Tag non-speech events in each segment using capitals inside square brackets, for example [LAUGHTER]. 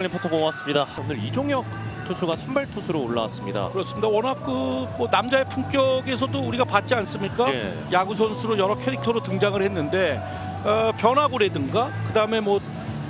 리포터 고맙습니다. 오늘 이종혁 투수가 선발 투수로 올라왔습니다. 그렇습니다. 워낙 그 뭐 남자의 품격에서도 우리가 봤지 않습니까? 예. 야구 선수로 여러 캐릭터로 등장을 했는데 어, 변화구라든가 그다음에 뭐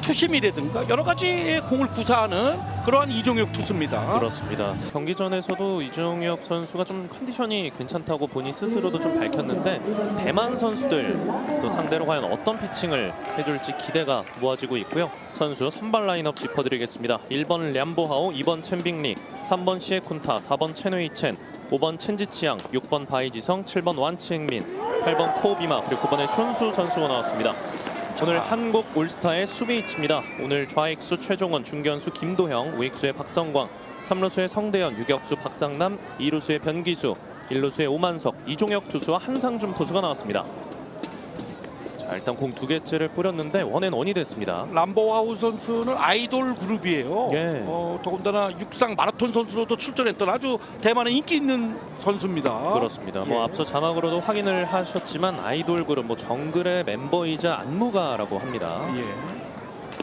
투심이라든가 여러 가지의 공을 구사하는 그러한 이종혁 투수입니다. 그렇습니다. 경기 전에서도 이종혁 선수가 좀 컨디션이 괜찮다고 본인 스스로도 좀 밝혔는데 대만 선수들 또 상대로 과연 어떤 피칭을 해줄지 기대가 모아지고 있고요. 선수 선발 라인업 짚어드리겠습니다. 1번 램보하오, 2번 첸빙리, 3번 시에쿤타, 4번 첸웨이첸, 5번 첸지치양, 6번 바이지성, 7번 완치행민, 8번 코비마 그리고 9번에 슌수 선수가 나왔습니다. 오늘 한국 올스타의 수비 위치입니다. 오늘 좌익수 최종원, 중견수 김도형, 우익수의 박성광, 3루수의 성대현, 유격수 박상남, 2루수의 변기수, 1루수의 오만석, 이종혁 투수와 한상준 투수가 나왔습니다. 자, 일단 공 두 개째를 뿌렸는데 원앤 원이 됐습니다. 람보와우 선수는 아이돌 그룹이에요. 예. 어, 더군다나 육상 마라톤 선수로도 출전했던 아주 대만의 인기 있는 선수입니다. 그렇습니다. 뭐 예. 앞서 자막으로도 확인을 하셨지만 아이돌 그룹 뭐 정글의 member이자 안무가라고 합니다. 예.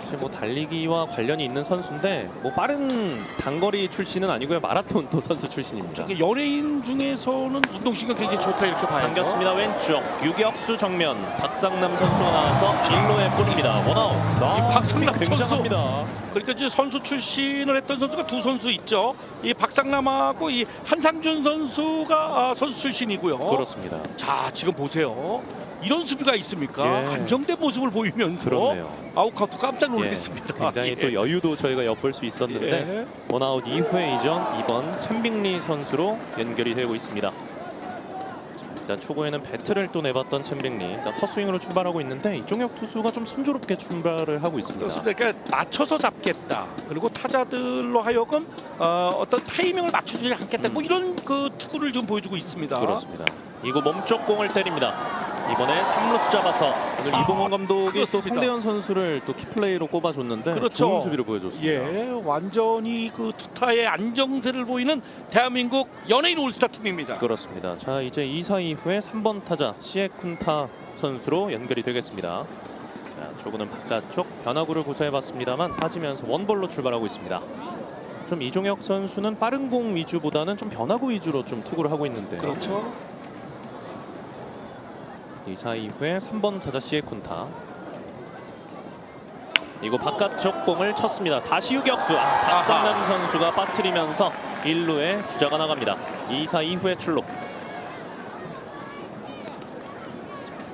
사실 뭐 달리기와 관련이 있는 선수인데 뭐 빠른 단거리 출신은 아니고요 마라톤 또 선수 출신입니다. 이게 연예인 중에서는 운동신경 굉장히 좋다 이렇게 봐야죠. 당겼습니다 왼쪽 유격수 정면 박상남 선수가 나와서 1루에 뿌립니다 원아웃. 아, 박상남 힘이 굉장합니다. 그러니까 이제 선수 출신을 했던 선수가 두 선수 있죠. 이 박상남하고 이 한상준 선수가 아, 선수 출신이고요. 그렇습니다. 자 지금 보세요. 이런 수비가 있습니까? 예. 안정된 모습을 보이면서 그렇네요. 아웃카운트 깜짝 예, 놀랐습니다. 굉장히 [LAUGHS] 예. 또 여유도 저희가 엿볼 수 있었는데 예. 원아웃 이후에 이전 2번 챔빙리 선수로 연결이 되고 있습니다. 자, 일단 초구에는 배트를 또 내봤던 챔빙리 헛스윙으로 출발하고 있는데 이종혁 투수가 좀 순조롭게 출발을 하고 있습니다. 그렇습니다. 그러니까 맞춰서 잡겠다. 그리고 타자들로 하여금 어, 어떤 타이밍을 맞춰주지 않겠다. 뭐 이런 그 투구를 좀 보여주고 있습니다. 음. 그렇습니다. 이거 몸쪽 공을 때립니다. 이번에 3루수 잡아서 오늘 아, 이봉원 감독이 또 그렇습니다. 성대현 선수를 또 키플레이로 꼽아줬는데 그렇죠. 좋은 수비를 보여줬습니다. 예, 완전히 그 투타의 안정세를 보이는 대한민국 연예인 올스타 팀입니다. 그렇습니다. 자 이제 2사 이후에 3번 타자 시에쿤타 선수로 연결이 되겠습니다. 자, 조구는 바깥쪽 변화구를 고사해봤습니다만 빠지면서 원볼로 출발하고 있습니다. 좀 이종혁 선수는 빠른 공 위주보다는 좀 변화구 위주로 좀 투구를 하고 있는데 그렇죠. 2사 이후에 3번 타자 시에쿤타 이거 바깥쪽 공을 쳤습니다. 다시 유격수 아, 박상남. 선수가 빠뜨리면서 1루에 주자가 나갑니다. 2사 이후에 출루 자,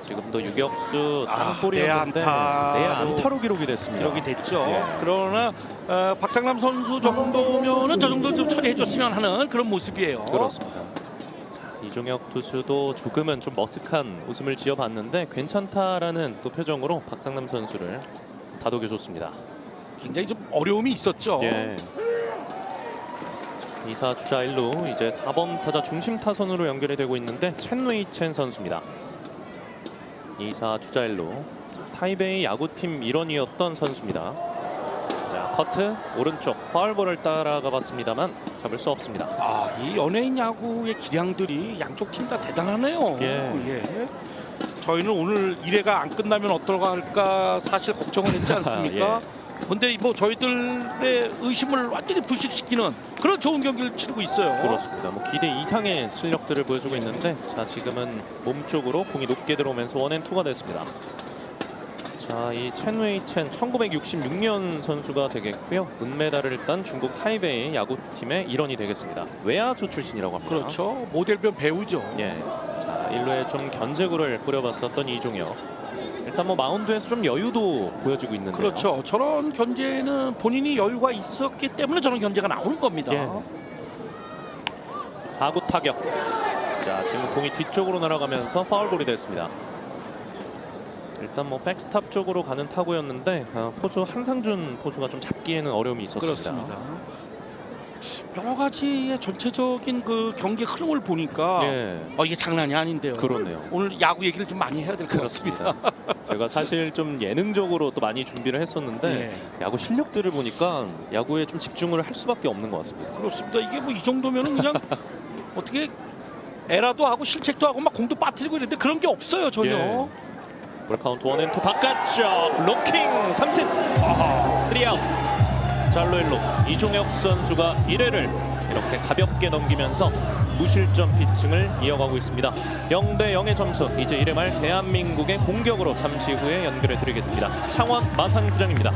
지금도 유격수 아, 땅볼이었는데 내 안타로 내 안타로 기록이 됐습니다. 기록이 됐죠. 예. 그러나 어, 박상남 선수 정도면은 저 정도 좀 처리해 줬으면 하는 그런 모습이에요. 그렇습니다. 자, 이종혁 투수도 조금은 좀 머쓱한 웃음을 지어봤는데 괜찮다라는 또 표정으로 박상남 선수를 다독여줬습니다. 굉장히 좀 어려움이 있었죠. 예. 2사 주자 1루 이제 4번 타자 중심 타선으로 연결이 되고 있는데 첸웨이 첸 선수입니다. 2사 주자 1루 타이베이 야구팀 일원이었던 선수입니다. 자 커트 오른쪽 파울볼을 따라가 봤습니다만 잡을 수 없습니다. 아, 이 연예인 야구의 기량들이 양쪽 팀 다 대단하네요. 예. 예. 저희는 오늘 1회가 안 끝나면 어떨까 사실 걱정을 했지 [LAUGHS] 않습니까? 예. 근데 뭐 저희들의 의심을 완전히 불식시키는 그런 좋은 경기를 치르고 있어요. 그렇습니다. 뭐 기대 이상의 실력들을 보여주고 있는데 자 지금은 몸쪽으로 공이 높게 들어오면서 원앤투가 됐습니다. 자 이 첸웨이 첸 1966년 선수가 되겠고요. 은메달을 딴 중국 타이베이 야구팀의 일원이 되겠습니다. 외야수 출신이라고 합니다. 그렇죠. 모델변 배우죠. 예. 자 1루에 좀 견제구를 뿌려봤었던 이종혁. 일단 뭐 마운드에서 좀 여유도 보여주고 있는데요. 그렇죠. 저런 견제는 본인이 여유가 있었기 때문에 저런 견제가 나오는 겁니다. 예. 사구 타격. 자 지금 공이 뒤쪽으로 날아가면서 파울볼이 됐습니다. 일단 뭐 백스탑 쪽으로 가는 타구였는데 아, 포수 한상준 포수가 좀 잡기에는 어려움이 있었습니다. 그렇습니다. 여러 가지의 전체적인 그 경기 흐름을 보니까 예, 어, 이게 장난이 아닌데요. 그렇네요. 오늘 야구 얘기를 좀 많이 해야 될 것 같습니다. [LAUGHS] 제가 사실 좀 예능적으로 또 많이 준비를 했었는데 예. 야구 실력들을 보니까 야구에 좀 집중을 할 수밖에 없는 것 같습니다. 그렇습니다. 이게 뭐 이 정도면은 그냥 [LAUGHS] 어떻게 에라도 하고 실책도 하고 막 공도 빠뜨리고 이랬는데 그런 게 없어요 전혀. 예. 볼카운트 원앤투 바깥쪽 로킹 삼진 3아웃 잘로 1루 이종혁 선수가 1회를 이렇게 가볍게 넘기면서 무실점 피칭을 이어가고 있습니다. 0대 0의 점수 이제 1회 말 대한민국의 공격으로 잠시 후에 연결해 드리겠습니다. 창원 마산구장입니다.